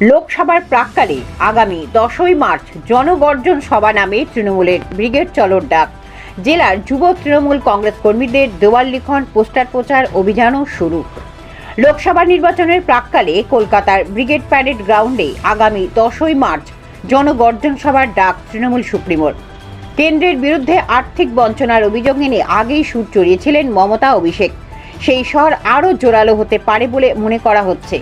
লোকসভার প্রাককালে আগামী দশই মার্চ জনগর্জন সভা নামে তৃণমূলের ব্রিগেড চলর ডাক। জেলার যুব তৃণমূল কংগ্রেস কর্মীদের দেওয়াল লিখন, পোস্টার প্রচার, অভিযানও শুরু। লোকসভা নির্বাচনের প্রাককালে কলকাতার ব্রিগেড প্যারেড গ্রাউন্ডে আগামী দশই মার্চ জনগর্জন সভার ডাক তৃণমূল সুপ্রিমোর। কেন্দ্রের বিরুদ্ধে আর্থিক বঞ্চনার অভিযোগ এনে আগেই সুর চড়িয়েছিলেন মমতা অভিষেক। সেই স্বর আরও জোরালো হতে পারে বলে মনে করা হচ্ছে।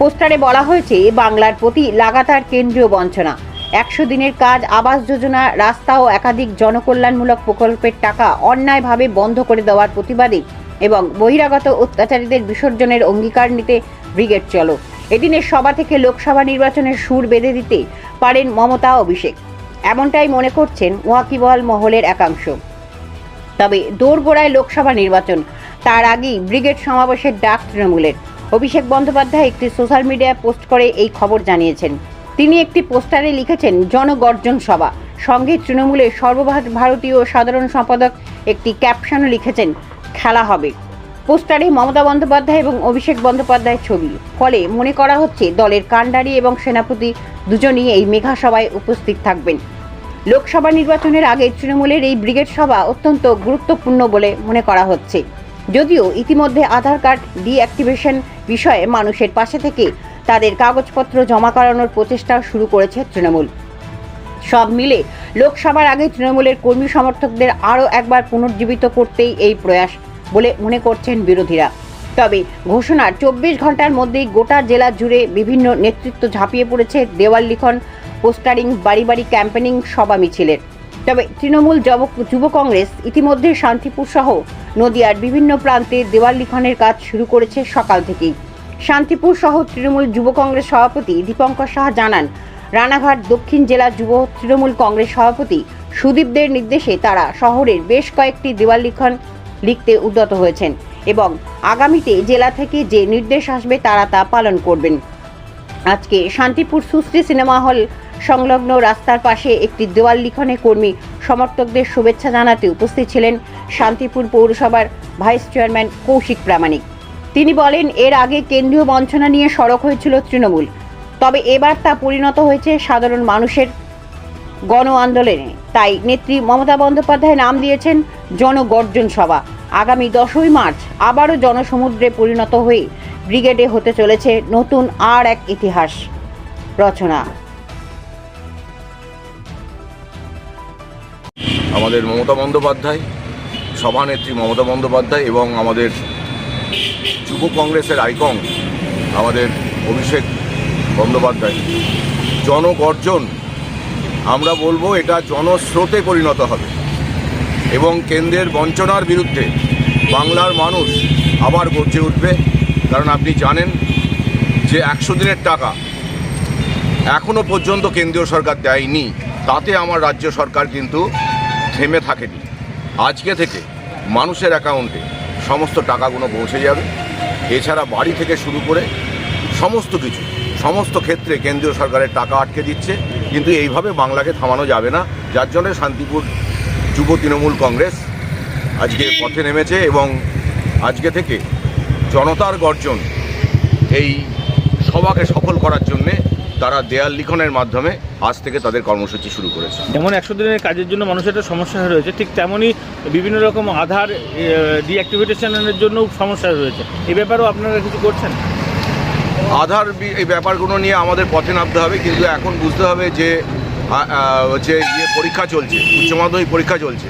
পোস্টারে বলা হয়েছে বাংলার প্রতি লাগাতার কেন্দ্রীয় বঞ্চনা। একশো দিনের কাজ, আবাস যোজনা, রাস্তা ও একাধিক জনকল্যাণমূলক প্রকল্পের টাকা অন্যায়ভাবে বন্ধ করে দেওয়ার প্রতিবাদে এবং বহিরাগত অত্যাচারীদের বিসর্জনের অঙ্গীকার নিতে ব্রিগেড চলো। এদিনের সভা থেকে লোকসভা নির্বাচনের সুর বেঁধে দিতে পারেন মমতা, অভিষেক। এমনটাই মনে করছেন ওয়াকিবহাল মহলের একাংশ। তবে দোরগোড়ায় লোকসভা নির্বাচন, তার আগেই ব্রিগেড সমাবেশের ডাক তৃণমূলের। অভিষেক বন্দ্যোপাধ্যায় একটি সোশ্যাল মিডিয়ায় পোস্ট করে এই খবর জানিয়েছেন। তিনি একটি পোস্টারে লিখেছেন, জনগর্জন সভা। সঙ্গে তৃণমূলের সর্বভারতীয় সাধারণ সম্পাদক একটি ক্যাপশনও লিখেছেন, খেলা হবে। পোস্টারে মমতা বন্দ্যোপাধ্যায় এবং অভিষেক বন্দ্যোপাধ্যায়ের ছবি। ফলে মনে করা হচ্ছে, দলের কাণ্ডারি এবং সেনাপতি দুজনই এই মেঘা সভায় উপস্থিত থাকবেন। লোকসভা নির্বাচনের আগে তৃণমূলের এই ব্রিগেড সভা অত্যন্ত গুরুত্বপূর্ণ বলে মনে করা হচ্ছে। যদিও ইতিমধ্যে আধার কার্ড ডিঅ্যাক্টিভেশন বিষয়ে মানুষের পাশে থেকে তাদের কাগজপত্র জমা করানোর প্রচেষ্টা শুরু করেছে তৃণমূল। সব মিলে লোকসভার আগে তৃণমূলের কর্মী সমর্থকদের আরও একবার পুনর্জীবিত করতেই এই প্রয়াস বলে মনে করছেন বিরোধীরা। তবে ঘোষণার চব্বিশ ঘণ্টার মধ্যেই গোটা জেলা জুড়ে বিভিন্ন নেতৃত্ব ঝাঁপিয়ে পড়েছে দেওয়াল লিখন, পোস্টারিং, বাড়ি বাড়ি ক্যাম্পেনিং, সভা মিছিলের। তবে তৃণমূল যুব কংগ্রেস ইতিমধ্যে শান্তিপুর সহ নদিয়ার বিভিন্ন প্রান্তে দেওয়াল লিখনের কাজ শুরু করেছে সকাল থেকেই। শান্তিপুর সহ তৃণমূল যুব কংগ্রেস সভাপতি দীপঙ্কর সাহা জানান, রানাঘাট দক্ষিণ জেলা যুব তৃণমূল কংগ্রেস সভাপতি সুদীপদের নির্দেশে তারা শহরের বেশ কয়েকটি দেওয়াল লিখন লিখতে উদ্যত হয়েছেন এবং আগামীতে জেলা থেকে যে নির্দেশ আসবে তারা তা পালন করবেন। আজকে শান্তিপুর সুশ্রী সিনেমা হল সংলগ্ন রাস্তার পাশে একটি দেওয়াল লিখনে কর্মী সমর্থকদের শুভেচ্ছা জানাতে উপস্থিত ছিলেন শান্তিপুর পৌরসভার ভাইস চেয়ারম্যান কৌশিক প্রামাণিক। তিনি বলেন, এর আগে কেন্দ্রীয় বঞ্চনা নিয়ে সড়ক হয়েছিল তৃণমূল, তবে এবার তা পরিণত হয়েছে সাধারণ মানুষের গণ আন্দোলনে। তাই নেত্রী মমতা বন্দ্যোপাধ্যায় নাম দিয়েছেন জনগর্জন সভা। আগামী দশই মার্চ আবারও জনসমুদ্রে পরিণত হয়ে ব্রিগেডে হতে চলেছে নতুন আর এক ইতিহাস রচনা। আমাদের মমতা বন্দ্যোপাধ্যায়, সভানেত্রী মমতা বন্দ্যোপাধ্যায় এবং আমাদের যুব কংগ্রেসের আইকং আমাদের অভিষেক বন্দ্যোপাধ্যায়। জনগর্জন, আমরা বলব এটা জনস্রোতে পরিণত হবে এবং কেন্দ্রের বঞ্চনার বিরুদ্ধে বাংলার মানুষ আবার গর্জে উঠবে। কারণ আপনি জানেন যে একশো দিনের টাকা এখনও পর্যন্ত কেন্দ্রীয় সরকার দেয়নি। তাতে আমার রাজ্য সরকার কিন্তু থেমে থাকেনি। আজকে থেকে মানুষের অ্যাকাউন্টে সমস্ত টাকাগুলো পৌঁছে যাবে। এছাড়া বাড়ি থেকে শুরু করে সমস্ত কিছু, সমস্ত ক্ষেত্রে কেন্দ্রীয় সরকারের টাকা আটকে দিচ্ছে। কিন্তু এইভাবে বাংলাকে থামানো যাবে না। যার জন্য শান্তিপুর যুব তৃণমূল কংগ্রেস আজকে পথে নেমেছে এবং আজকে থেকে জনতার গর্জন এই সভাকে সফল করার তারা দেয়াল লিখনের মাধ্যমে আজ থেকে তাদের কর্মসূচি শুরু করেছে। যেমন একশো দিনের কাজের জন্য মানুষের একটা সমস্যা হয়ে রয়েছে ঠিক তেমনই বিভিন্ন রকম আধার ডিঅ্যাক্টিভিটেশনের জন্যও সমস্যা রয়েছে। এ ব্যাপারেও আপনারা কিছু করছেন? আধার এই ব্যাপারগুলো নিয়ে আমাদের পথে নামতে হবে কিন্তু এখন বুঝতে হবে যে হচ্ছে ইয়ে পরীক্ষা চলছে উচ্চ মাধ্যমিক পরীক্ষা চলছে।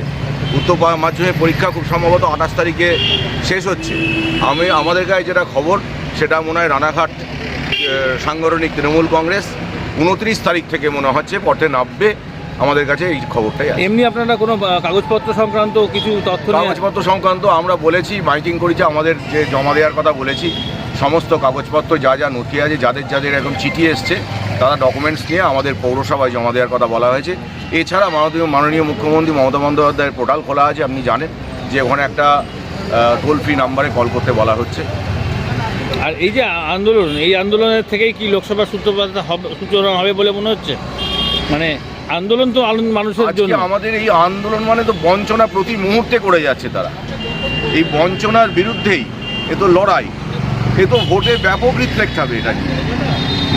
উত্তর মাধ্যমিক পরীক্ষা খুব সম্ভবত আঠাশ তারিখে শেষ হচ্ছে। আমি আমাদের গায়ে যেটা খবর সেটা মনে হয় রানাঘাট সাংগঠনিক তৃণমূল কংগ্রেস উনত্রিশ তারিখ থেকে মনে হচ্ছে পথে নামবে। আমাদের কাছে এই খবরটাই এমনি আপনারা কোনো কাগজপত্র সংক্রান্ত কিছু তথ্য কাগজপত্র সংক্রান্ত আমরা বলেছি মাইকিং করেছি আমাদের যে জমা দেওয়ার কথা বলেছি সমস্ত কাগজপত্র যা যা নথি আছে যাদের যাদের এখন চিঠি এসছে তারা ডকুমেন্টস নিয়ে আমাদের পৌরসভায় জমা দেওয়ার কথা বলা হয়েছে। এছাড়া মাননীয় মাননীয় মুখ্যমন্ত্রী মমতা বন্দ্যোপাধ্যায়ের পোর্টাল খোলা আছে আপনি জানেন যে ওখানে একটা টোল ফ্রি নাম্বারে কল করতে বলা হচ্ছে। আর এই যে আন্দোলন এই আন্দোলনের থেকেই কি লোকসভা সূত্রপাত হবে সূচনা হবে বলে মনে হচ্ছে? মানে আন্দোলন তো মানুষের জন্য। আমাদের এই আন্দোলন মানে তো বঞ্চনা প্রতি মুহূর্তে করে যাচ্ছে তারা। এই বঞ্চনার বিরুদ্ধেই এ তো লড়াই। এ তো ভোটে ব্যাপক রিফ্লেক্ট হবে এটা।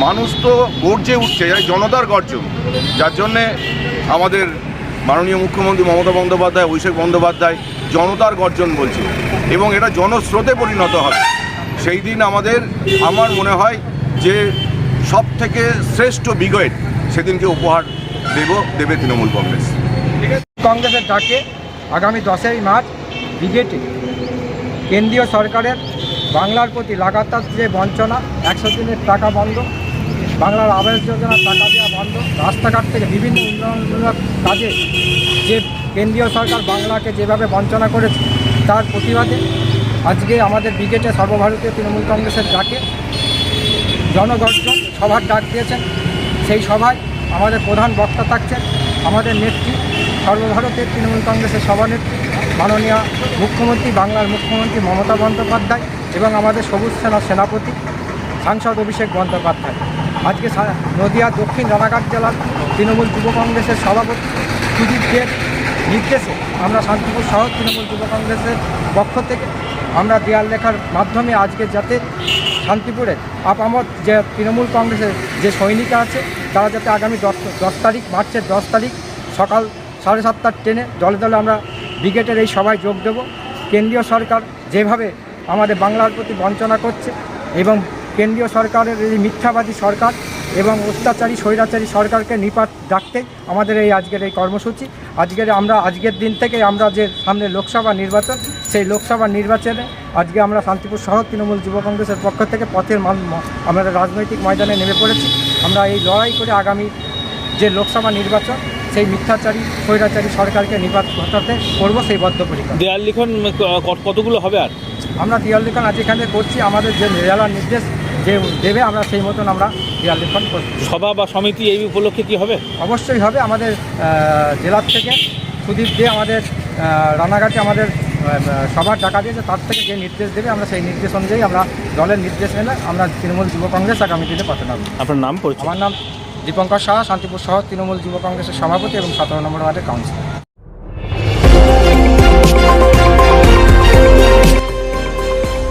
মানুষ তো গর্জে উঠছে জনতার গর্জন। যার জন্যে আমাদের মাননীয় মুখ্যমন্ত্রী মমতা বন্দ্যোপাধ্যায় অভিষেক বন্দ্যোপাধ্যায় জনতার গর্জন বলছে। এবং এটা জনস্রোতে পরিণত হবে। সেই দিন আমাদের, আমার মনে হয় যে সব থেকে শ্রেষ্ঠ বিগয়েট সেদিনকে উপহার দেব, দেবে তৃণমূল কংগ্রেস। কংগ্রেসের ডাকে আগামী দশই মার্চ ব্রিগেডে কেন্দ্রীয় সরকারের বাংলার প্রতি লাগাতার যে বঞ্চনা, একশো দিনের টাকা বন্ধ, বাংলার আবাস যোজনার টাকা দেওয়া বন্ধ, রাস্তাঘাট থেকে বিভিন্ন উন্নয়নমূলক কাজে যে কেন্দ্রীয় সরকার বাংলাকে যেভাবে বঞ্চনা করেছে, তার প্রতিবাদে আজকে আমাদের ব্রিগেডে সর্বভারতীয় তৃণমূল কংগ্রেসের ডাকে জনগর্জন, সভার ডাক দিয়েছেন। সেই সভায় আমাদের প্রধান বক্তা থাকছেন, আমাদের নেত্রী সর্বভারতের তৃণমূল কংগ্রেসের সভানেত্রী, মাননীয় মুখ্যমন্ত্রী, বাংলার মুখ্যমন্ত্রী মমতা বন্দ্যোপাধ্যায় এবং আমাদের সবুজ সেনা সেনাপতি, সাংসদ অভিষেক বন্দ্যোপাধ্যায়। আজকে নদিয়া দক্ষিণ রানাঘাট জেলার তৃণমূল যুব কংগ্রেসের সভাপতি সুদীপ দের নির্দেশে আমরা শান্তিপুর শহর তৃণমূল যুব কংগ্রেসের পক্ষ থেকে আমরা দেয়াল লেখার মাধ্যমে আজকে যাতে শান্তিপুরের আপামত যে তৃণমূল কংগ্রেসের যে সৈনিকা আছে, তারা যাতে আগামী দশ দশ তারিখ, মার্চের দশ তারিখ সকাল সাড়ে সাতটার ট্রেনে দলে দলে আমরা ব্রিগেডের এই সভায় যোগ দেব। কেন্দ্রীয় সরকার যেভাবে আমাদের বাংলার প্রতি বঞ্চনা করছে এবং কেন্দ্রীয় সরকারের এই মিথ্যাবাদী সরকার এবং অত্যাচারী স্বৈরাচারী সরকারকে নিপাত ডাকতেই আমাদের এই আজকের এই কর্মসূচি। আজকের আমরা আজকের দিন থেকে আমরা যে সামনে লোকসভা নির্বাচন সেই লোকসভা নির্বাচনে আজকে আমরা শান্তিপুর শহর তৃণমূল যুব কংগ্রেসের পক্ষ থেকে পথের মান- আমরা রাজনৈতিক ময়দানে নেমে পড়েছি। আমরা এই লড়াই করে আগামী যে লোকসভা নির্বাচন সেই মিথ্যাচারী স্বৈরাচারী সরকারকে নিপাত ঘটাতে করব সেই বদ্ধপরিকর। দেয়াল লিখন কতগুলো হবে আর? আমরা দেয়াল লিখন আজ এখানে করছি। আমাদের যে জেলার নির্দেশ যে দেবে আমরা সেই মতন আমরা দিয়াল লিখন করছি। সভা বা সমিতি এই উপলক্ষে কি হবে? অবশ্যই হবে। আমাদের জেলার থেকে সুদীপ দিয়ে আমাদের রানাঘাটে আমাদের সবার টাকা দিয়েছে। তার থেকে যে নির্দেশ দেবে আমরা সেই নির্দেশ অনুযায়ী আমরা দলের নির্দেশ মেনে আমরা তৃণমূল যুব কংগ্রেস আগামী দিনে পথে নামব আপনার নাম আমার নাম দীপঙ্কর সাহা শান্তিপুর শহর তৃণমূল যুব কংগ্রেসের সভাপতি এবং সতেরো নম্বর ওয়ার্ডের কাউন্সিলর